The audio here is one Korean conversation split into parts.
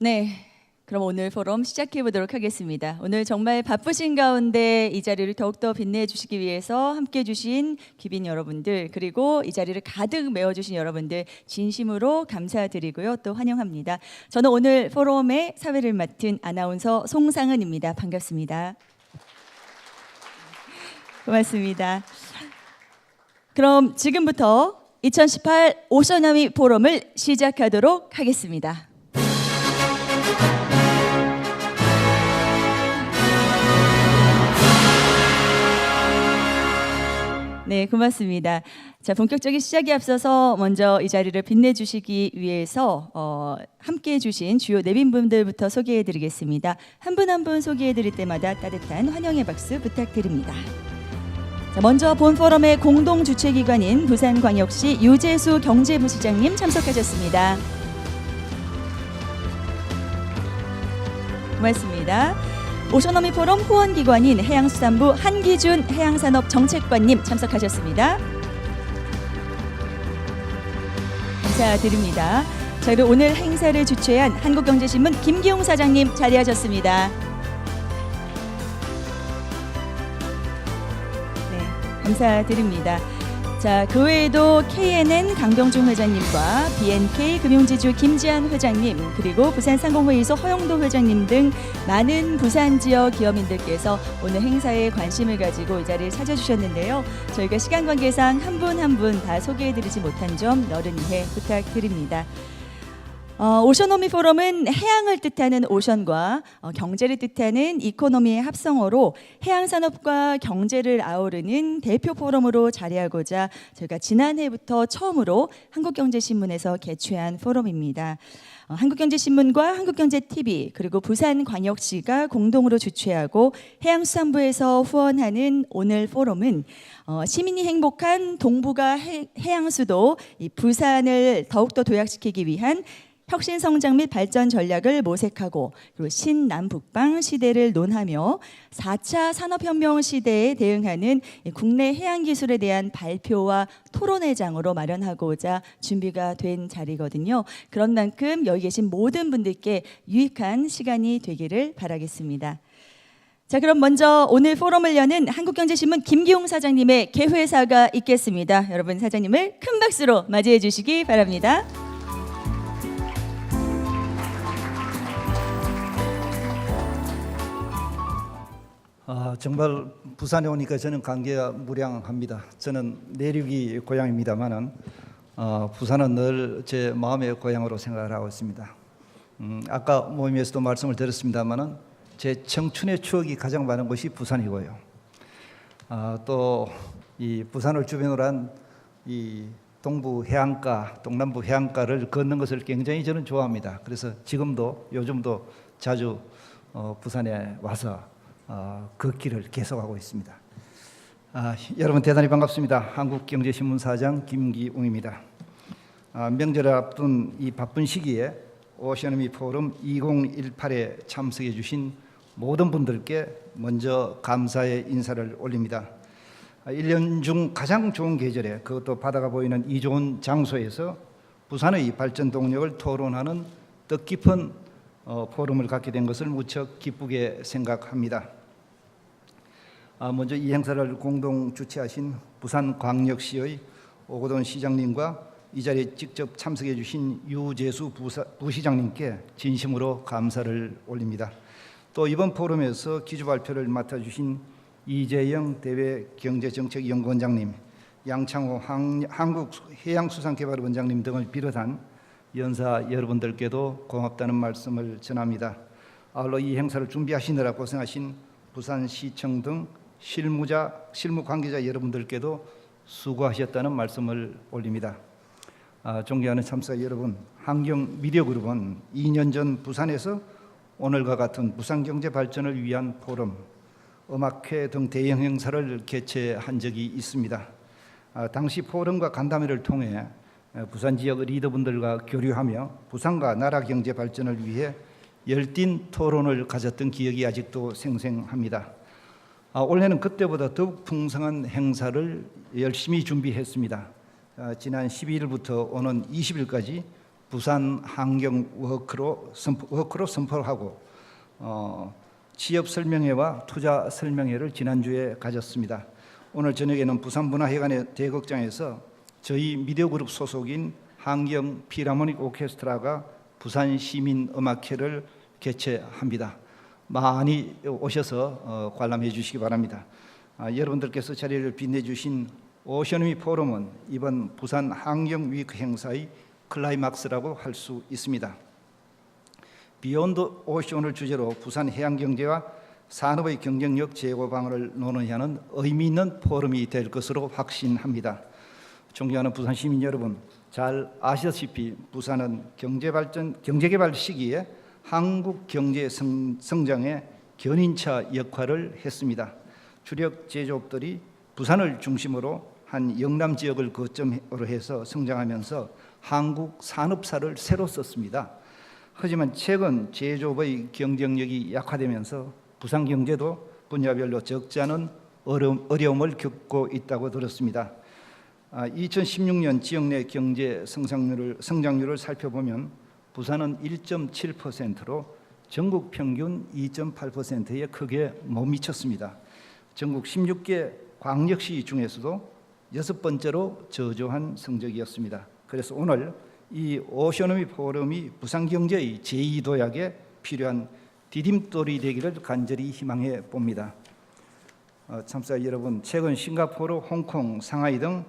네. 그럼 오늘 포럼 시작해 보도록 하겠습니다. 오늘 정말 바쁘신 가운데 이 자리를 더욱더 빛내 주시기 위해서 함께 해 주신 귀빈 여러분들 그리고 이 자리를 가득 메워 주신 여러분들 진심으로 감사드리고요. 또 환영합니다. 저는 오늘 포럼의 사회를 맡은 아나운서 송상은입니다. 반갑습니다. 고맙습니다. 그럼 지금부터 2018 오셔나미 포럼을 시작하도록 하겠습니다. 네, 고맙습니다. 자, 본격적인 시작에 앞서서 먼저 이 자리를 빛내주시기 위해서 어, 함께해 주신 주요 내빈분들부터 소개해드리겠습니다. 한 분 한 분 소개해드릴 때마다 따뜻한 환영의 박수 부탁드립니다. 자, 먼저 본 포럼의 공동 주최기관인 부산광역시 유재수 경제부시장님 참석하셨습니다. 고맙습니다. 오셔너미 포럼 후원기관인 해양수산부 한기준 해양산업정책관님 참석하셨습니다. 감사드립니다. 자, 그리고 오늘 행사를 주최한 한국경제신문 김기용 사장님 자리하셨습니다. 네, 감사드립니다. 자, 그 외에도 KNN 강병중 회장님과 BNK 금융지주 김지한 회장님 그리고 부산 상공회의소 허용도 회장님 등 많은 부산 지역 기업인들께서 오늘 행사에 관심을 가지고 이 자리를 찾아주셨는데요. 저희가 시간 관계상 한 분 한 분 다 소개해드리지 못한 점 너른 이해 부탁드립니다. 어, 오셔노미 포럼은 해양을 뜻하는 오션과 어, 경제를 뜻하는 이코노미의 합성어로 해양 산업과 경제를 아우르는 대표 포럼으로 자리하고자 저희가 지난해부터 처음으로 한국경제신문에서 개최한 포럼입니다. 어, 한국경제신문과 한국경제TV 그리고 부산광역시가 공동으로 주최하고 해양수산부에서 후원하는 오늘 포럼은 어, 시민이 행복한 동북아 해, 해양수도 이 부산을 더욱더 도약시키기 위한 혁신 성장 및 발전 전략을 모색하고 그리고 신남북방 시대를 논하며 4차 산업혁명 시대에 대응하는 이 국내 해양 기술에 대한 발표와 토론회장으로 마련하고자 준비가 된 자리거든요. 그런 만큼 여기 계신 모든 분들께 유익한 시간이 되기를 바라겠습니다. 자, 그럼 먼저 오늘 포럼을 여는 한국경제신문 김기용 사장님의 개회사가 있겠습니다. 여러분 사장님을 큰 박수로 맞이해 주시기 바랍니다. 아, 정말 부산에 오니까 저는 감개가 무량합니다. 저는 내륙이 고향입니다만은 어, 부산은 늘 제 마음의 고향으로 생각을 하고 있습니다. 음, 아까 모임에서도 말씀을 드렸습니다만은 제 청춘의 추억이 가장 많은 곳이 부산이고요. 아, 또이 부산을 부산을 한이 동부 해안가, 동남부 해안가를 걷는 것을 굉장히 저는 좋아합니다. 그래서 지금도 요즘도 자주 어, 부산에 와서 어, 걷기를 계속하고 있습니다. 아, 여러분 대단히 반갑습니다. 한국경제신문 사장 김기웅입니다. 아, 명절을 앞둔 이 바쁜 시기에 오셔너미 포럼 2018에 참석해 주신 모든 분들께 먼저 감사의 인사를 올립니다. 아, 1년 중 가장 좋은 계절에 그것도 바다가 보이는 이 좋은 장소에서 부산의 발전 동력을 토론하는 뜻깊은 어, 포럼을 갖게 된 것을 무척 기쁘게 생각합니다. 아, 먼저 이 행사를 공동 주최하신 부산광역시의 오고돈 시장님과 이 자리에 직접 참석해 주신 유재수 부사, 부시장님께 진심으로 감사를 올립니다. 또 이번 포럼에서 기조 발표를 맡아주신 이재영 대외 경제정책연구원장님, 양창호 한, 한국해양수산개발원장님 등을 비롯한 연사 여러분들께도 고맙다는 말씀을 전합니다. 아울러 이 행사를 준비하시느라 고생하신 부산시청 등 실무자, 실무 관계자 여러분들께도 수고하셨다는 말씀을 올립니다. 아, 존경하는 참사 여러분, 환경 미디어 그룹은 2년 전 부산에서 오늘과 같은 부산 경제 발전을 위한 포럼, 음악회 등 대형 행사를 개최한 적이 있습니다. 아, 당시 포럼과 간담회를 통해 부산 지역 리더분들과 교류하며 부산과 나라 경제 발전을 위해 열띤 토론을 가졌던 기억이 아직도 생생합니다. 아, 올해는 그때보다 더욱 풍성한 행사를 열심히 준비했습니다. 아, 지난 12일부터 오는 20일까지 부산 환경 워크로 선포, 워크로 선포하고 어, 취업 설명회와 투자 설명회를 지난주에 가졌습니다. 오늘 저녁에는 부산문화회관의 대극장에서 저희 미디어그룹 소속인 환경 피라모닉 오케스트라가 부산 시민 음악회를 개최합니다. 많이 오셔서 어, 관람해 주시기 바랍니다. 아, 여러분들께서 자리를 빛내주신 오션위 포럼은 이번 부산 환경 위크 행사의 클라이막스라고 할 수 있습니다. 비욘드 오션을 주제로 부산 해양 경제와 산업의 경쟁력 제고 방안을 논의하는 의미 있는 포럼이 될 것으로 확신합니다. 존경하는 부산 시민 여러분, 잘 아시다시피 부산은 경제 발전 경제 개발 시기에 한국 경제 성, 성장의 견인차 역할을 했습니다. 주력 제조업들이 부산을 중심으로 한 영남 지역을 거점으로 해서 성장하면서 한국 산업사를 새로 썼습니다. 하지만 최근 제조업의 경쟁력이 약화되면서 부산 경제도 분야별로 적지 않은 어려움, 어려움을 겪고 있다고 들었습니다. 아, 2016년 지역 내 경제 성장률을, 성장률을 살펴보면 부산은 1.7%로 전국 평균 2.8%에 크게 못 미쳤습니다. 전국 16개 광역시 중에서도 여섯 번째로 저조한 성적이었습니다. 그래서 오늘 이 오셔노미 포럼이 부산 경제의 제2도약에 필요한 디딤돌이 되기를 간절히 희망해 봅니다. 어, 참사 여러분, 최근 싱가포르, 홍콩, 상하이 등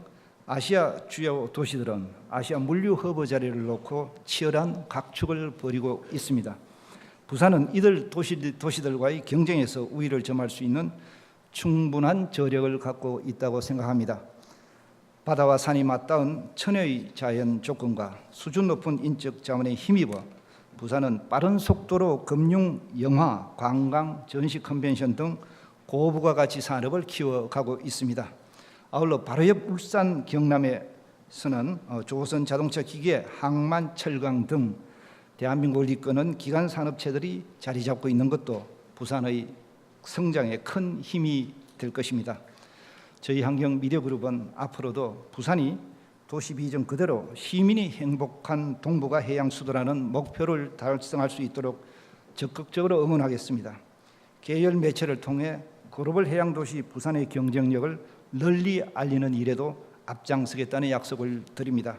아시아 주요 도시들은 아시아 물류 허브 자리를 놓고 치열한 각축을 벌이고 있습니다. 부산은 이들 도시, 도시들과의 경쟁에서 우위를 점할 수 있는 충분한 저력을 갖고 있다고 생각합니다. 바다와 산이 맞닿은 천혜의 자연 조건과 수준 높은 인적 자원에 힘입어 부산은 빠른 속도로 금융, 영화, 관광, 전시 컨벤션 등 고부가 가치 산업을 키워가고 있습니다. 아울러 바로 옆 울산 경남에서는 어, 조선 자동차 기계, 항만, 철강 등 대한민국을 이끄는 기간 산업체들이 자리 잡고 있는 것도 부산의 성장에 큰 힘이 될 것입니다. 저희 환경 미디어 그룹은 앞으로도 부산이 도시 비전 그대로 시민이 행복한 동북아 해양 수도라는 목표를 달성할 수 있도록 적극적으로 응원하겠습니다. 계열 매체를 통해 글로벌 해양 도시 부산의 경쟁력을 널리 알리는 일에도 앞장서겠다는 약속을 드립니다.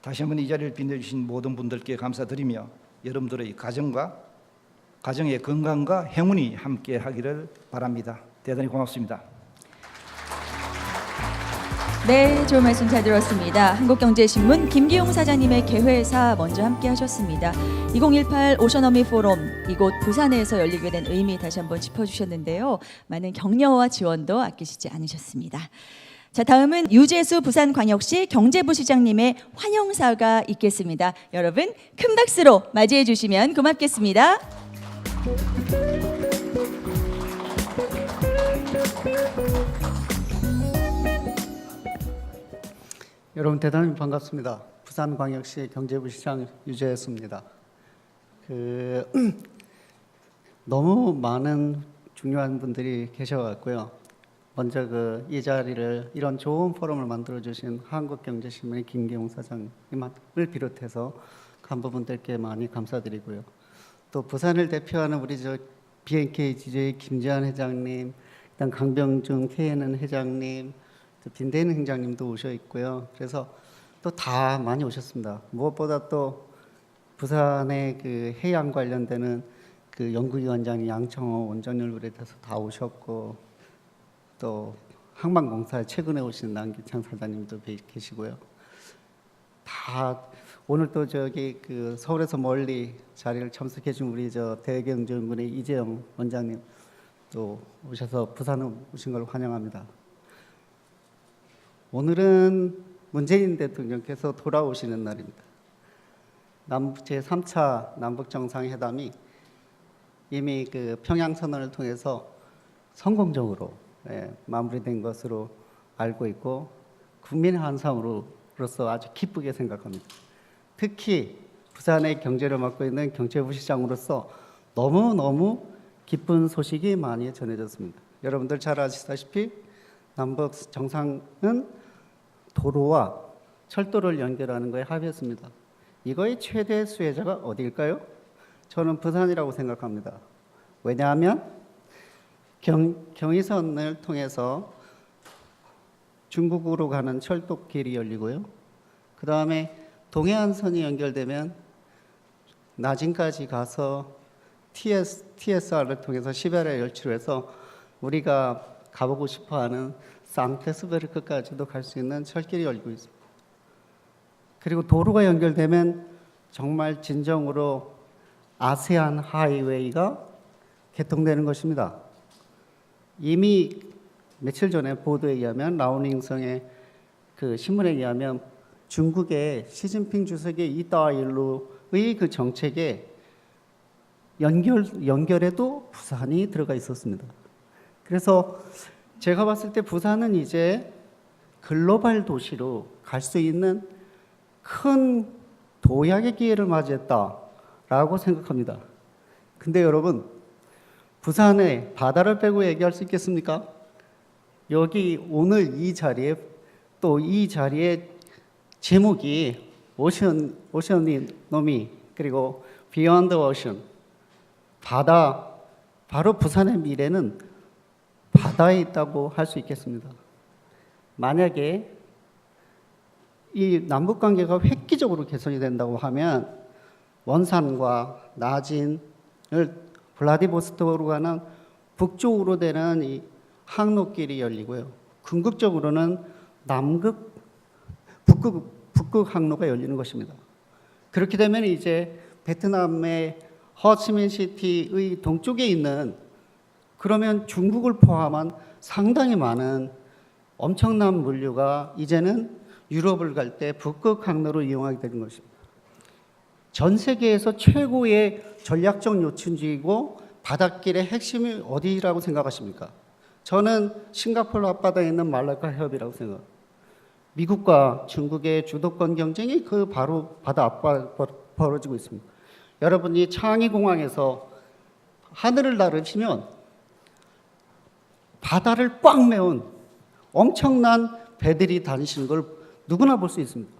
다시 한번 이 자리를 빛내주신 모든 분들께 감사드리며 여러분들의 가정과 가정의 건강과 행운이 함께하기를 바랍니다. 대단히 고맙습니다. 네, 좋은 말씀 잘 들었습니다. 한국경제신문 김기용 사장님의 개회사 먼저 함께 하셨습니다. 2018 오션어미 포럼 이곳 부산에서 열리게 된 의미 다시 한번 짚어주셨는데요. 많은 격려와 지원도 아끼시지 않으셨습니다. 자, 다음은 유재수 부산광역시 경제부시장님의 환영사가 있겠습니다. 여러분 큰 박수로 맞이해 주시면 고맙겠습니다. 여러분 대단히 반갑습니다. 부산광역시 경제부 시장 유재수입니다. 그 너무 많은 중요한 분들이 계셔갖고요. 먼저 그 이 자리를 이런 좋은 포럼을 만들어 주신 한국경제신문의 김기용 사장님을 비롯해서 간부분들께 많이 감사드리고요. 또 부산을 대표하는 우리 저 BNK DJ 김지한 회장님, 일단 강병준 KNN 회장님, 또 빈대는 행장님도 오셔 있고요. 그래서 또 다 많이 오셨습니다. 무엇보다 또 부산의 그 해양 관련되는 그 연구위원장이 양청호 원장님을 비롯해서 다 오셨고 또 항만공사에 최근에 오신 남기창 사장님도 계- 계시고요. 다 오늘 또 저기 그 서울에서 멀리 자리를 참석해 준 우리 저 대경전군의 이재영 원장님 또 오셔서 부산에 오신 걸 환영합니다. 오늘은 문재인 대통령께서 돌아오시는 날입니다. 남북 제 3차 남북 정상회담이 이미 그 평양 선언을 통해서 성공적으로 예, 마무리된 것으로 알고 있고 국민 한상으로서 아주 기쁘게 생각합니다. 특히 부산의 경제를 맡고 있는 경제부 시장으로서 너무 너무 기쁜 소식이 많이 전해졌습니다. 여러분들 잘 아시다시피 남북 정상은 도로와 철도를 연결하는 거에 합의했습니다. 이거의 최대 수혜자가 어디일까요? 저는 부산이라고 생각합니다. 왜냐하면 경, 경의선을 통해서 중국으로 가는 철도길이 열리고요. 그 다음에 동해안선이 연결되면 나진까지 가서 TS, TSR을 통해서 시베리아 열치로 해서 우리가 가보고 싶어하는 상테스베르크까지도 갈 수 있는 철길이 열리고 있습니다. 그리고 도로가 연결되면 정말 진정으로 아세안 하이웨이가 개통되는 것입니다. 이미 며칠 전에 보도에 의하면 라오닝성의 그 신문에 의하면 중국의 시진핑 주석의 이따일루의 그 정책에 연결 연결에도 부산이 들어가 있었습니다. 그래서 제가 봤을 때 부산은 이제 글로벌 도시로 갈 수 있는 큰 도약의 기회를 맞이했다라고 생각합니다. 근데 여러분 부산에 바다를 빼고 얘기할 수 있겠습니까? 여기 오늘 이 자리에 또 이 자리에 제목이 오션 오션이 노미 그리고 비욘드 오션 바다 바로 부산의 미래는 바다에 있다고 할 수 있겠습니다. 만약에 이 남북 관계가 획기적으로 개선이 된다고 하면 원산과 나진을 블라디보스토크로 가는 북쪽으로 되는 이 항로길이 열리고요. 궁극적으로는 남극 북극 북극 항로가 열리는 것입니다. 그렇게 되면 이제 베트남의 허치민 시티의 동쪽에 있는 그러면 중국을 포함한 상당히 많은 엄청난 물류가 이제는 유럽을 갈 때 북극 항로로 이용하게 되는 것입니다. 전 세계에서 최고의 전략적 요충지이고 바닷길의 핵심이 어디라고 생각하십니까? 저는 싱가포르 앞바다에 있는 말라카 해협이라고 생각합니다. 미국과 중국의 주도권 경쟁이 그 바로 바다 앞바 벌어지고 있습니다. 여러분이 창의 공항에서 하늘을 나르시면 바다를 꽉 메운 엄청난 배들이 다니시는 걸 누구나 볼 수 있습니다.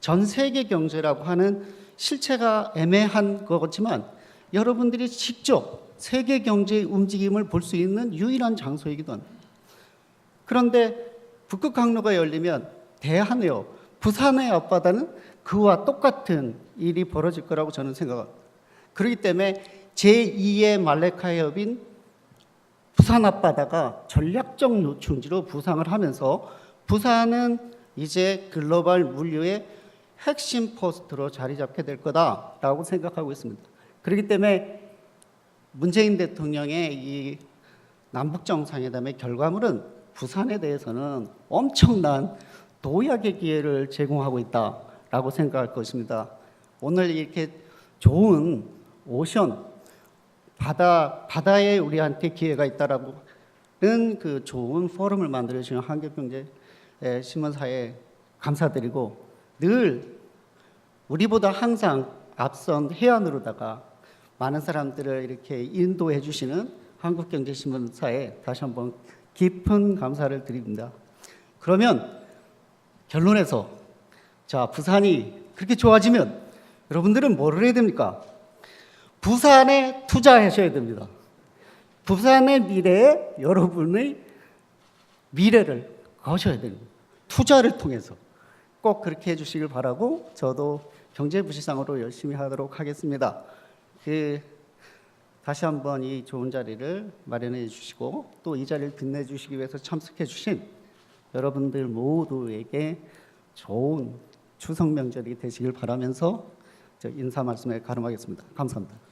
전 세계 경제라고 하는 실체가 애매한 거지만 여러분들이 직접 세계 경제의 움직임을 볼 수 있는 유일한 장소이기도 합니다. 그런데 북극 항로가 열리면 대한해요. 부산의 앞바다는 그와 똑같은 일이 벌어질 거라고 저는 생각합니다. 그렇기 때문에 제2의 말레카 해협인 부산 앞바다가 전략적 요충지로 부상을 하면서 부산은 이제 글로벌 물류의 핵심 포스트로 자리 잡게 될 거다라고 생각하고 있습니다. 그렇기 때문에 문재인 대통령의 이 남북 정상회담의 결과물은 부산에 대해서는 엄청난 도약의 기회를 제공하고 있다라고 생각할 것입니다. 오늘 이렇게 좋은 오션 바다 바다에 우리한테 기회가 있다라고는 그 좋은 포럼을 만들어 주신 한국경제 신문사에 감사드리고 늘 우리보다 항상 앞선 해안으로다가 많은 사람들을 이렇게 인도해 주시는 한국경제신문사에 다시 한번 깊은 감사를 드립니다. 그러면 결론에서 자 부산이 그렇게 좋아지면 여러분들은 뭐를 해야 됩니까? 부산에 투자하셔야 됩니다. 부산의 미래에 여러분의 미래를 거셔야 됩니다. 투자를 통해서 꼭 그렇게 해주시길 바라고 저도 경제부시상으로 열심히 하도록 하겠습니다. 그 다시 한번 이 좋은 자리를 마련해 주시고 또 이 자리를 빛내 주시기 위해서 참석해 주신 여러분들 모두에게 좋은 추석 명절이 되시길 바라면서 저 인사 말씀에 가름하겠습니다. 감사합니다.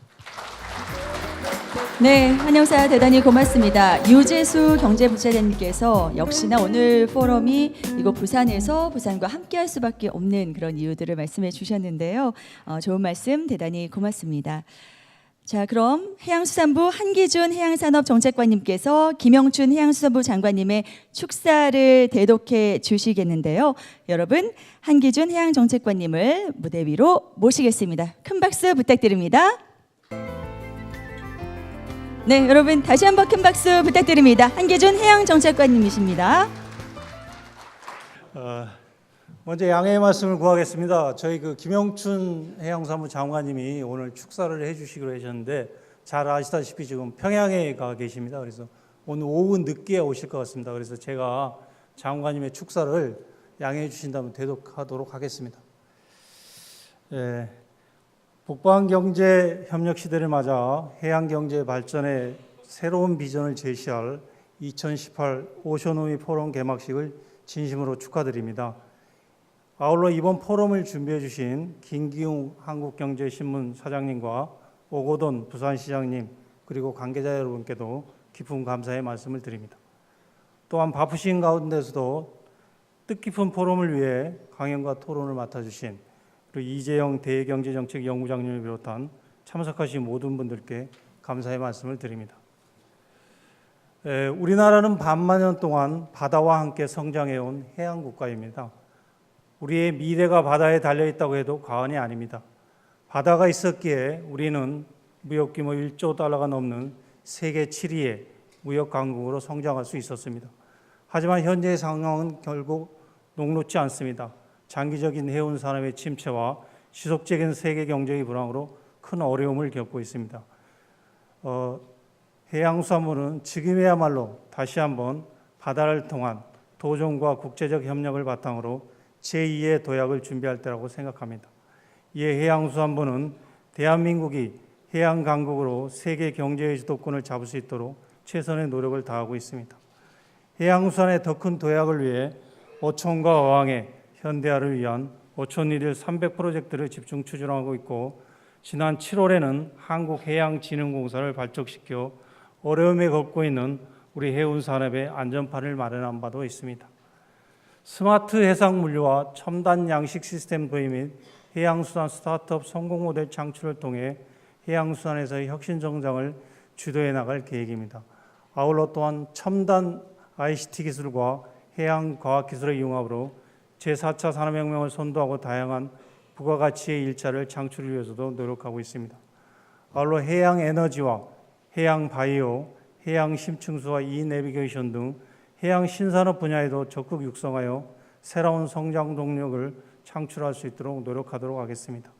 네, 한영사 대단히 고맙습니다. 유재수 경제부차장님께서 역시나 오늘 포럼이 이곳 부산에서 부산과 함께할 수밖에 없는 그런 이유들을 말씀해 주셨는데요. 어, 좋은 말씀 대단히 고맙습니다. 자, 그럼 해양수산부 한기준 해양산업정책관님께서 김영춘 해양수산부 장관님의 축사를 대독해 주시겠는데요. 여러분, 한기준 해양정책관님을 무대 위로 모시겠습니다. 큰 박수 부탁드립니다. 네, 여러분 다시 한번 큰 박수 부탁드립니다. 한기준 해양정책관님이십니다. 어, 먼저 양해의 말씀을 구하겠습니다. 저희 그 김영춘 해양사무 장관님이 오늘 축사를 해주시기로 하셨는데 잘 아시다시피 지금 평양에 가 계십니다. 그래서 오늘 오후 늦게 오실 것 같습니다. 그래서 제가 장관님의 축사를 양해해 주신다면 대독하도록 하겠습니다. 예, 북방 경제 협력 시대를 맞아 해양 경제 발전의 새로운 비전을 제시할 2018 오션오미 포럼 개막식을 진심으로 축하드립니다. 아울러 이번 포럼을 준비해 주신 김기웅 한국경제신문 사장님과 오고돈 부산시장님 그리고 관계자 여러분께도 깊은 감사의 말씀을 드립니다. 또한 바쁘신 가운데서도 뜻깊은 포럼을 위해 강연과 토론을 맡아주신 그리고 이재영 대경제정책 연구장님을 비롯한 참석하신 모든 분들께 감사의 말씀을 드립니다. 에, 우리나라는 반만 년 동안 바다와 함께 성장해온 해양 국가입니다. 우리의 미래가 바다에 달려 있다고 해도 과언이 아닙니다. 바다가 있었기에 우리는 무역 규모 1조 달러가 넘는 세계 7위의 무역 강국으로 성장할 수 있었습니다. 하지만 현재의 상황은 결국 녹록지 않습니다. 장기적인 해운 산업의 침체와 지속적인 세계 경제의 불황으로 큰 어려움을 겪고 있습니다. 어, 해양수산물은 지금이야말로 다시 한번 바다를 통한 도정과 국제적 협력을 바탕으로 제2의 도약을 준비할 때라고 생각합니다. 이에 해양수산부는 대한민국이 해양 강국으로 세계 경제의 주도권을 잡을 수 있도록 최선의 노력을 다하고 있습니다. 해양수산의 더 큰 도약을 위해 어촌과 어항의 현대화를 위한 일일 300 프로젝트를 집중 추진하고 있고 지난 7월에는 한국해양진흥공사를 발족시켜 어려움에 겪고 있는 우리 해운 산업의 안전판을 마련한 바도 있습니다. 스마트 해상 물류와 첨단 양식 시스템 도입 및 해양수산 스타트업 성공 모델 창출을 통해 해양수산에서의 혁신 성장을 주도해 나갈 계획입니다. 아울러 또한 첨단 ICT 기술과 해양 과학 기술의 융합으로 제4차 산업혁명을 선도하고 다양한 부가가치의 일자를 창출을 위해서도 노력하고 있습니다. 아울러 해양 에너지와 해양 바이오, 해양 심층수와 이 내비게이션 등 해양 신산업 분야에도 적극 육성하여 새로운 성장 동력을 창출할 수 있도록 노력하도록 하겠습니다.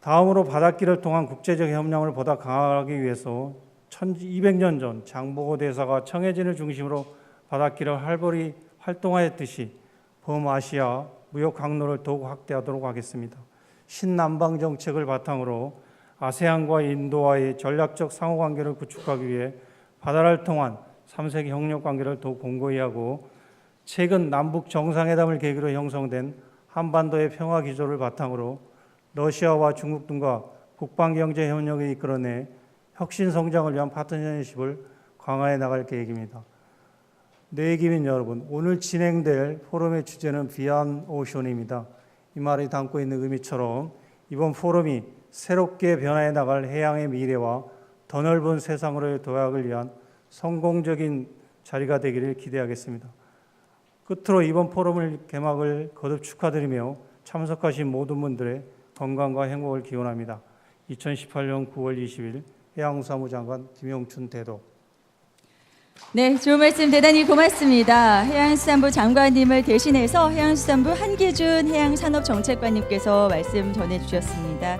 다음으로 바닷길을 통한 국제적 협력을 보다 강화하기 위해서 1200년 전 장보고 대사가 청해진을 중심으로 바닷길을 활발히 활동하였듯이 범아시아 무역 항로를 더욱 확대하도록 하겠습니다. 신남방 정책을 바탕으로 아세안과 인도와의 전략적 상호 관계를 구축하기 위해 바다를 통한 3세기 협력 관계를 더욱 공고히 하고 최근 남북 정상회담을 계기로 형성된 한반도의 평화 기조를 바탕으로 러시아와 중국 등과 북방 경제 협력을 이끌어내 혁신 성장을 위한 파트너십을 강화해 나갈 계획입니다. 네, 기민 여러분, 오늘 진행될 포럼의 주제는 비안 오션입니다. 이 말이 담고 있는 의미처럼 이번 포럼이 새롭게 변화해 나갈 해양의 미래와 더 넓은 세상으로의 도약을 위한 성공적인 자리가 되기를 기대하겠습니다. 끝으로 이번 포럼을 개막을 거듭 축하드리며 참석하신 모든 분들의 건강과 행복을 기원합니다. 2018년 9월 20일 해양사무 장관 김영춘 대도 네, 좋은 말씀 대단히 고맙습니다. 해양수산부 장관님을 대신해서 해양수산부 한기준 해양산업정책관님께서 말씀 전해주셨습니다.